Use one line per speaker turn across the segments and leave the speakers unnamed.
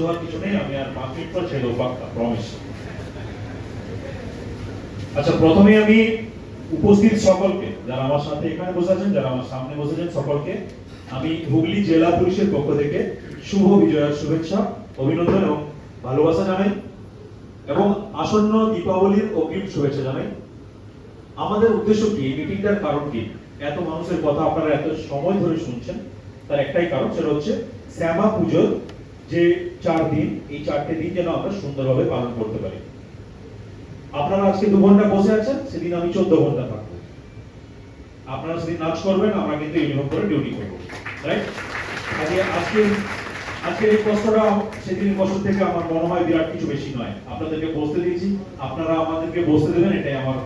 হওয়ার কিছু নেই, আমি আর ছেড়ে দেবো প্রমিস আচ্ছা প্রথমে আমি উপস্থিত সকলকে, যারা আমার সাথে এখানে বসে আছেন, যারা আমার সামনে সকলকে আমি হুগলি জেলা পুলিশের পক্ষ থেকে শুভ বিজয়ার শুভেচ্ছা, অভিনন্দন এবং ভালোবাসা জানাই এবং আসন্ন দীপাবলির অগ্রিম শুভেচ্ছা জানাই। আমাদের উদ্দেশ্য কি? মিটিংটার কারণ কি? এত মানুষের কথা আপনারা এত সময় ধরে শুনছেন, তার একটাই কারণ, সেটা হচ্ছে শ্যামা পুজোর যে চার দিন, এই চারটে দিন যেন আমরা সুন্দরভাবে পালন করতে পারি। আপনারা আজকে দু ঘণ্টা বসে আছেন, সেদিন আমি চোদ্দ ঘণ্টা থাকব। আপনারা সেদিন নাচ করবেন, আমরা কিন্তু ইউনিফর্ম করে ডিউটি করব রাইট আজকে আজকে আজকে এই কষ্টটা সেদিনের কষ্ট থেকে আমার মনে হয় বিরাট কিছু বেশি নয়। আপনাদেরকে বসতে দিয়েছি, আপনারা আমাদেরকে বসতে দেবেন, এটাই আমার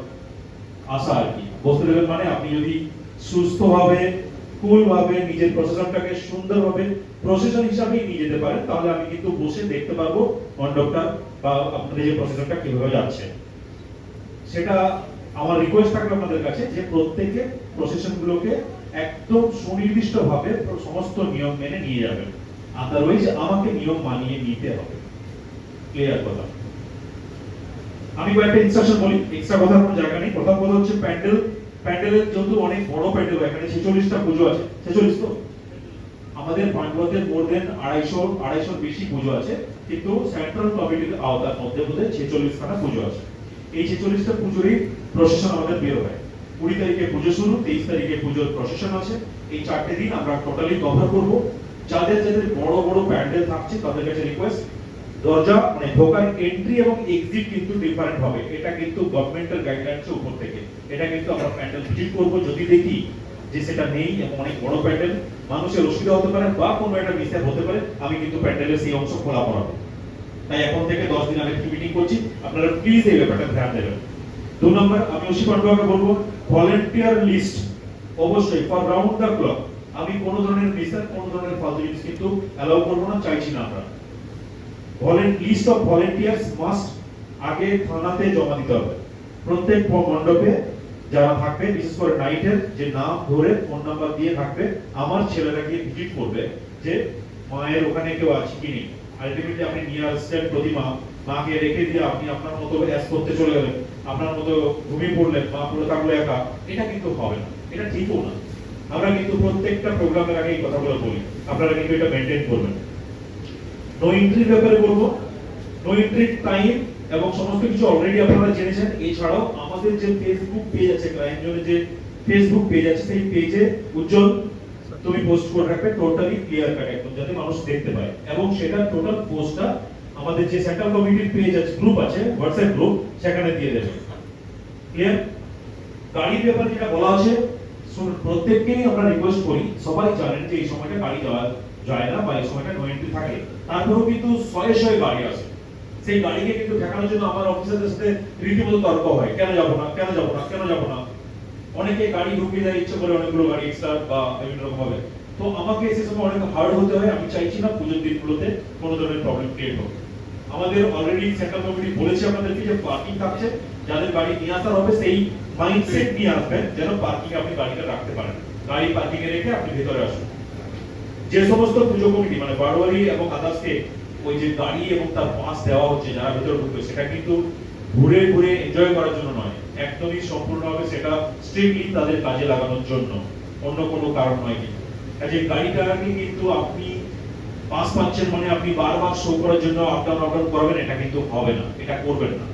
আশা আর কি। বসতে দেবেন মানে আপনি যদি সুস্থভাবে কুল ভাবে নিজের প্রশাসনটাকে সুন্দরভাবে প্রশাসন হিসাবেই নিয়ে যেতে পারেন, তাহলে আমি কিন্তু বসে দেখতে পারব মণ্ডপটা বা আপনাদের যে প্রশাসনটা কীভাবে যাচ্ছে। সেটা আমার রিকোয়েস্ট থাকবে আপনাদের কাছে যে প্রত্যেকে প্রসেশন গুলোকে একদম সুনির্দিষ্ট ভাবে সমস্ত নিয়ম মেনে নিয়ে যাবেন। আদারওয়াইজ আমাকে নিয়ম মানিয়ে নিতে হবে। ক্লিয়ার কথা? আমি কয়েকটা ইনস্ট্রাকশন বলি। এক্সট্রা কথার কোনো জায়গা নেই। প্রথম কথা হচ্ছে প্যান্ডেল প্যান্ডেলের যেহেতু অনেক বড় প্যান্ডেল, এখানে ছেচল্লিশটা পুজো আছে। ছেচল্লিশ তো? আমাদের পাণ্ডবতে মোর দেন আড়াইশো, আড়াইশোর বেশি পুজো আছে, কিন্তু সেন্ট্রাল কমিটির আওতার মধ্যে বোধহয় ছেচল্লিশ খানা পুজো আছে। এই ছেচল্লিশটা পুজোরই প্রশাসন আমাদের বের হয়। কুড়ি তারিখে পুজো শুরু, তেইশ তারিখে পুজোর প্রশাসন আছে। এই চারটে দিন আমরা টোটালি কভার করব। যাদের যাদের বড় বড় প্যান্ডেল থাকছে, তাদের কাছে রিকোয়েস্ট দরজা মানে ঢোকার এন্ট্রি এবং এক্সিট কিন্তু ডিফারেন্ট হবে। এটা কিন্তু গভর্নমেন্টের গাইডলাইন্স উপর থেকে। এটা কিন্তু আমরা প্যান্ডেল ভিজিট করব যদি দেখি যে সেটা নেই এবং অনেক বড় প্যান্ডেল। মানুষের অসুবিধা হতে পারে বা কোনো একটা মিসঅ্যাপ হতে পারে, আমি কিন্তু প্যান্ডেলের সেই অংশ খোলা পড়াবো তাই এখন থেকে দশ দিন আগে মিটিং করছি। আপনারা প্লিজ এই ব্যাপারটা ধ্যান দেবেন। দু নম্বর, আমি অসি পান্ডবাকে বলব ভলেন্টিয়ার লিস্ট অবশ্যই ফর রাউন্ড দ্য ক্লক আমি কোনো ধরনের মিসঅ্যাপ কোনো ধরনের ফালতু জিনিস কিন্তু অ্যালাউ করব না, চাইছি না আমরা। লিস্ট অফ ভলেন্টিয়ার্স মাস্ট আগে থানাতে জমা দিতে হবে। প্রত্যেক মণ্ডপে যারা থাকবে, বিশেষ করে নাইটের যে নাম ধরে ফোন নাম্বার দিয়ে থাকবে, আমার ছেলেরা গিয়ে ভিজিট করবে যে মায়ের ওখানে কেউ আছে কি নেই। আলটিমেটলি আপনি নিয়ে আসছেন প্রতিমা, মাকে রেখে দিয়ে আপনি আপনার মতো অ্যাস করতে চলে গেলেন, আপনার মতো ঘুমিয়ে পড়লেন, মা পুরো থাকল একা, এটা কিন্তু হবে না, এটা ঠিকও না। আমরা কিন্তু প্রত্যেকটা প্রোগ্রামের আগে এই কথাগুলো বলি, আপনারা কিন্তু এটা মেনটেন করবেন। নো এন্ট্রির ব্যাপারে বলব নো এন্ট্রি টাইম এবং সমস্ত কিছু অলরেডি আপনারা জেনেছেন। এছাড়াও আমাদের যে ফেসবুক পেজ আছে ক্রাইম জোনের যে ফেসবুক পেজ আছে, সেই পেজে উজ্জ্বল, তুমি পোস্ট করে রাখবে টোটালি ক্লিয়ার কাট একদম, যাতে মানুষ দেখতে পায়। এবং সেটা টোটাল পোস্টটা আমাদের যে সেন্ট্রাল কমিটির পেজ আছে গ্রুপ আছে হোয়াটসঅ্যাপ গ্রুপ সেখানে দিয়ে দেবে। ক্লিয়ার গাড়ির ব্যাপারে যেটা বলা আছে প্রত্যেককেই আমরা রিকোয়েস্ট করি, সবাই জানেন যে এই সময়টা গাড়ি যাওয়া যায় না বা এই সময়টা নো এন্ট্রি থাকে, তারপরেও কিন্তু শয়ে শয়ে গাড়ি আসে। সেই গাড়িকে কিন্তু ঠেকানোর জন্য আমার অফিসারদের সাথে রীতিমতো তর্ক হয়, কেন যাব না, কেন যাব না, কেন যাব না। অনেকে গাড়ি ঢুকিয়ে দেয়, ইচ্ছে করে অনেকগুলো গাড়ি এক্সট্রা বা বিভিন্ন রকম হবে তো আমাকে সে সময় অনেক হার্ড হতে হয়, আমি চাইছি না পুজোর দিনগুলোতে কোনো ধরনের প্রবলেম ক্রিয়েট হোক। আমাদের অলরেডি সেন্ট্রাল কমিটি বলেছে আপনাদেরকে যে পার্কিং থাকছে, যাদের গাড়ি নিয়ে আসার হবে সেই মাইন্ডসেট নিয়ে আসবেন, যেন পার্কিং আপনি গাড়িটা রাখতে পারেন। গাড়ি পার্কিং এ রেখে আপনি ভেতরে আসুন। যে সমস্ত পুজো কমিটি মানে বারোয়ারি এবং আদার্সকে ওই যে গাড়ি এবং তার পাস দেওয়া হচ্ছে, যারা ভেতরে ঢুকবে, সেটা কিন্তু ঘুরে ঘুরে এনজয় করার জন্য নয়। একদমই সম্পূর্ণভাবে সেটা স্ট্রিক্টলি তাদের কাজে লাগানোর জন্য। অন্য কোনো কারণ নয় কিন্তু। কাজে গাড়িটাকে কিন্তু আপনি পাস পাচ্ছেন মানে আপনি বারবার শো করার জন্য আপ ডাউন আপ ডাউন করবেন, এটা কিন্তু হবে না, এটা করবেন না।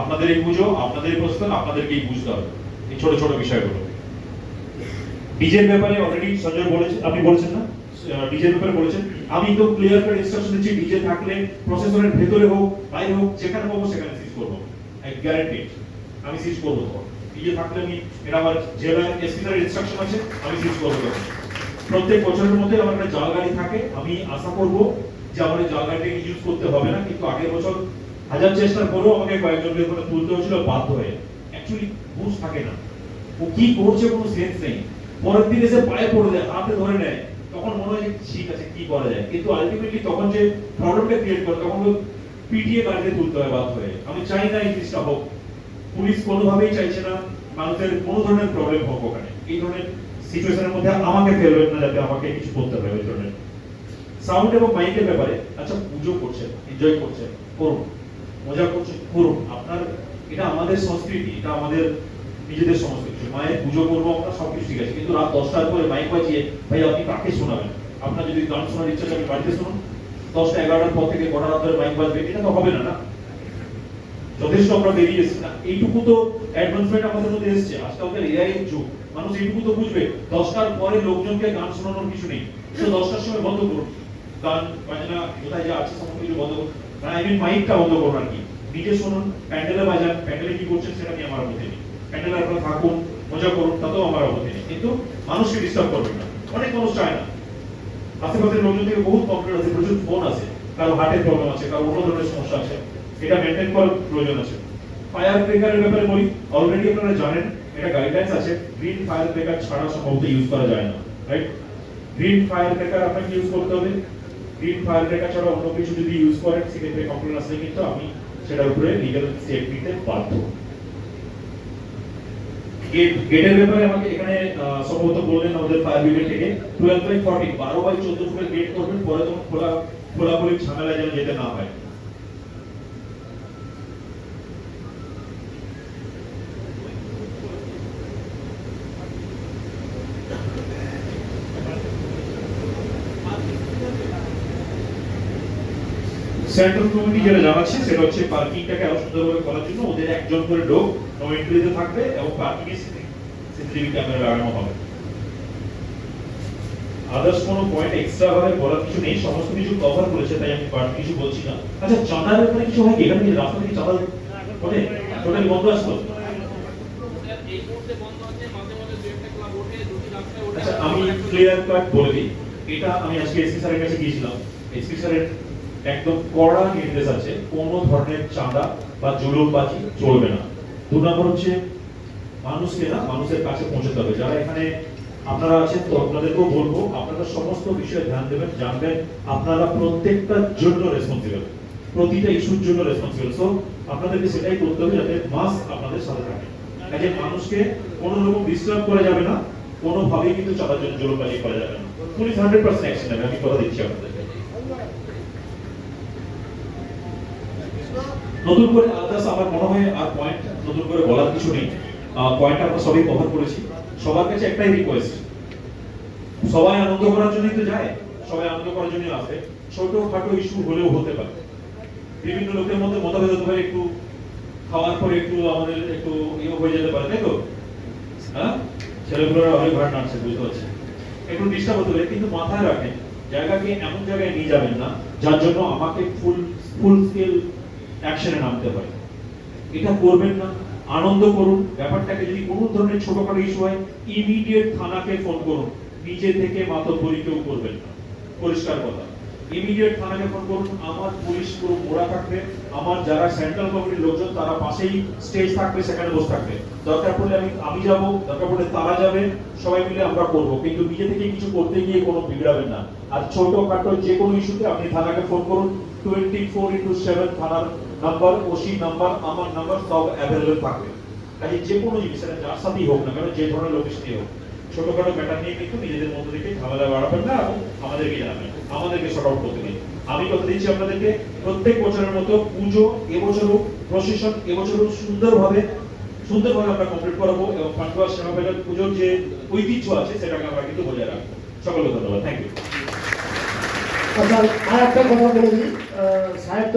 আপনাদের এই পুজো, আপনাদের প্রস্তাব আপনাদেরকেই বুঝতে হবে। এই ছোট ছোট বিষয়গুলো। ডিজের ব্যাপারে অলরেডি সঞ্জয় বলেছে, আপনি বলেছেন না? ডিজের ব্যাপারে বলেছেন। আমি তো ক্লিয়ার কাট ইনস্ট্রাকশন দিচ্ছি ডিজে থাকলে প্রসেসরের ভেতরে হোক, বাইরে হোক, যেখানে পাবো সেখানে সিজ করব। গ্যারান্টি আমি সিজ করব ডিজে থাকলে আমি, এটা আমার জেলা এসপি স্যারের ইনস্ট্রাকশন আছে, আমি সিজ করব প্রত্যেক বছরের মধ্যে আমার একটা জাল গাড়ি থাকে, আমি আশা করব যে আমার জাল গাড়িটাকে ইউজ করতে হবে না, কিন্তু আগের বছর হাজার চেষ্টার পরেও আমাকে কয়েকজনকে ওখানে তুলতে হয়েছিল, বাধ্য হয়ে। অ্যাকচুয়ালি বুঝ থাকে না। ও কি করছে কোনো সেন্স নেই। পরের দিন এসে পায়ে পড়ে যায়, হাতে ধরে নেয়। তখন মনে হয় ঠিক আছে কি করা যায়? কিন্তু আলটিমেটলি তখন যে প্রবলেমটা ক্রিয়েট করে, তখন ও পিটিয়ে গাড়িতে তুলতে হয়, বাধ্য হয়ে। আমি চাই না এই জিনিসটা হোক। পুলিশ কোনোভাবেই চাইছে না মানুষের কোনো ধরনের প্রবলেম হোক ওখানে। এই ধরনের সিচুয়েশনের মধ্যে আমাকে ফেলবেন না, যাতে আমাকে কিছু করতে হবে ওই ধরনের। সাউন্ড এবং মাইকের ব্যাপারে আচ্ছা পুজো করছেন এনজয় করছেন, করুন। মজা করছেন, করুন। আপনার, এটা আমাদের সংস্কৃতি, এটা আমাদের নিজেদের সংস্কৃতি মায়ের পুজো করব আমরা সবকিছু ঠিক আছে। কিন্তু রাত দশটার পরে মাইক বাজিয়ে, ভাই, আপনি কাকে শোনাবেন? আপনার যদি গান শোনার ইচ্ছা আপনি বাড়িতে শুনুন। দশটা এগারোটার পর থেকে গোটা রাত ধরে মাইক বাজবে। এটা তো হবে না না? যথেষ্ট আমরা বেরিয়ে এসেছি। না, এইটুকু তো অ্যাডভান্সমেন্ট আমাদের মধ্যে এসেছে। আজকালকার এআই যুগ। মানুষ এইটুকু তো বুঝবে। দশটার পরে লোকজনকে গান শোনানোর কিছু নেই। তো দশটার সময় বন্ধ করুন। গান বাজনা, কোথায় যা আছে, সমস্ত কিছু বন্ধ করুন। মানে আই মাইকটা বন্ধ করুন আর কি। নিজে শুনুন, প্যান্ডেলে বাজান, প্যান্ডেলে কি করছেন, সেটা নিয়ে আমার আপত্তি নেই। প্যান্ডেলে আপনারা থাকুন মজা করুন তাতেও আমার নেই। কিন্তু মানুষকে ডিস্টার্ব করবেন না। অনেক মানুষ চায় না। লোকজন থেকে কমপ্লেন আছে, প্রচুর ফোন আছে। কারও হার্টের প্রবলেম আছে, কারও অন্য ধরনের সমস্যা আছে। এটা মেনটেন করার প্রয়োজন আছে। ফায়ার ব্রেকারের ব্যাপারে বলি অলরেডি আপনারা জানেন, এটা গাইডলাইন্স আছে গ্রিন ফায়ার ব্রেকার ছাড়া সম্ভবত ইউজ করা যায় না রাইট গ্রিন ফায়ার ব্রেকার আপনাকে ইউজ করতে হবে। গ্রিন ফায়ার ব্রেকার ছাড়া অন্য কিছু যদি ইউজ করেন, সেক্ষেত্রে কমপ্লেন আসলে কিন্তু আমি সেটার উপরে লিগ্যাল স্টেপ নিতে বাধ্য। গেট, গেটের ব্যাপারে আমাকে এখানে সম্ভবত বললেন আমাদের ফায়ার ব্রিগেড থেকে। টুয়েলভ বাই ফর্টি বারো বাই চোদ্দ ফুটের গেট করবেন, পরে তখন খোলা, খোলাখুলি ঝামেলা যেন যেতে না হয়। সেন্ট্রাল কমিটি যেটা জানাচ্ছে, সেটা হচ্ছে পার্কিংটাকে আরও সুন্দরভাবে করার জন্য ওদের একজন করে লোক নো এন্ট্রিতে থাকবে এবং পার্কিং এ সিসিটিভি ক্যামেরা লাগানো হবে। আদার্স কোনো পয়েন্ট এক্সট্রা ভাবে বলার কিছু নেই, সমস্ত কিছু কভার করেছে, তাই আমি কিছু বলছি না। আচ্ছা চাঁদার ব্যাপারে কিছু হয় কি? এখানে কি রাস্তা থেকে চাঁদা ওঠে? টোটালি বন্ধ আচ্ছা আমি ক্লিয়ার কাট বলে দিই। এটা আমি আজকে এসপি স্যারের কাছে গিয়েছিলাম। এসপি স্যারের একদম কড়া নির্দেশ আছে, কোনো ধরনের চাঁদা বা জুলুমবাজি চলবে না। দু নম্বর হচ্ছে, মানুষকে না, মানুষের কাছে পৌঁছতে হবে। যারা এখানে আপনারা আছেন, তো আপনাদেরকেও বলব, আপনারা সমস্ত বিষয়ে ধ্যান দেবেন, জানবেন, আপনারা প্রত্যেকটার জন্য রেসপন্সিবল প্রতিটা ইস্যুর জন্য রেসপন্সিবল সো আপনাদেরকে সেটাই করতে হবে যাতে মাস আপনাদের সাথে থাকে। কাজে মানুষকে কোনো রকম ডিস্টার্ব করা যাবে না, কোনোভাবেই কিন্তু চাঁদার জন্য জোরবাজি করা যাবে না। পুলিশ হান্ড্রেড পার্সেন্ট অ্যাকশন নেবে, আমি কথা দিচ্ছি আপনাদেরকে নতুন করে আদার্স আমার মনে হয় আর পয়েন্ট নতুন করে বলার কিছু নেই। পয়েন্ট আমরা সবই কভার করেছি। সবার কাছে একটাই রিকোয়েস্ট সবাই আনন্দ করার জন্যই তো যায়, সবাই আনন্দ করার জন্যই আসে। ছোট খাটো ইস্যু হলেও হতে পারে। বিভিন্ন লোকের মধ্যে মতভেদ হতে পারে একটু খাওয়ার পরে একটু আমাদের একটু ইয়ে হয়ে যেতে পারে, তাই তো? হ্যাঁ? ছেলেগুলোরা অনেক ভাড়া নাড়ছে, বুঝতে পারছি একটু ডিস্টার্ব হতে পারে, কিন্তু মাথায় রাখেন, জায়গাকে এমন জায়গায় নিয়ে যাবেন না, যার জন্য আমাকে ফুল ফুল স্কেল অ্যাকশনে নামতে হয়। এটা করবেন না। আনন্দ করুন। ব্যাপারটাকে যদি কোনো ধরনের ছোটখাটো ইস্যু হয় ইমিডিয়েট থানাকে ফোন করুন। নিজে থেকে মাতব্বরি কেউ করবেন না। পরিষ্কার কথা। ইমিডিয়েট থানাকে ফোন করুন। আমার পুলিশ পুরো মোড়া থাকবে। আমার যারা সেন্ট্রাল কমিটির লোকজন, তারা পাশেই স্টেজ থাকবে, সেখানে বসে থাকবে। দরকার পড়লে আমি আমি যাব। দরকার পড়লে তারা যাবে। সবাই মিলে আমরা করব। কিন্তু নিজে থেকে কিছু করতে গিয়ে কোনো বিগড়াবেন না। আর ছোটখাটো যে কোনো ইস্যুতে আপনি থানাকে ফোন করুন। টোয়েন্টি ফোর ইন্টু সেভেন থানার নাম্বার, ওসি নাম্বার, আমার নাম্বার সব অ্যাভেলেবেল থাকবে। কাজে যে কোনো জিনিস, সেটা যার সাথেই হোক না কেন, যে ধরনের লোকেশনই হোক। ছোটখাটো ম্যাটার নিয়ে কিন্তু নিজেদের মধ্যে থেকে ঝামেলা বাড়াবেন না এবং আমাদেরকে জানাবেন, আমাদেরকে শর্ট আউট করতে দিন। আমি কথা দিচ্ছি আপনাদেরকে, প্রত্যেক বছরের মতো পুজো এবছরও প্রশাসন এবছরও সুন্দরভাবে সুন্দরভাবে আমরা কমপ্লিট করাবো এবং পান্ডুয়া সেবা বেলার পুজোর যে ঐতিহ্য আছে, সেটাকে আমরা কিন্তু বজায় রাখব। সকলকে ধন্যবাদ। থ্যাংক ইউ
আচ্ছা আর একটা কথা বলে দিই। সাহেব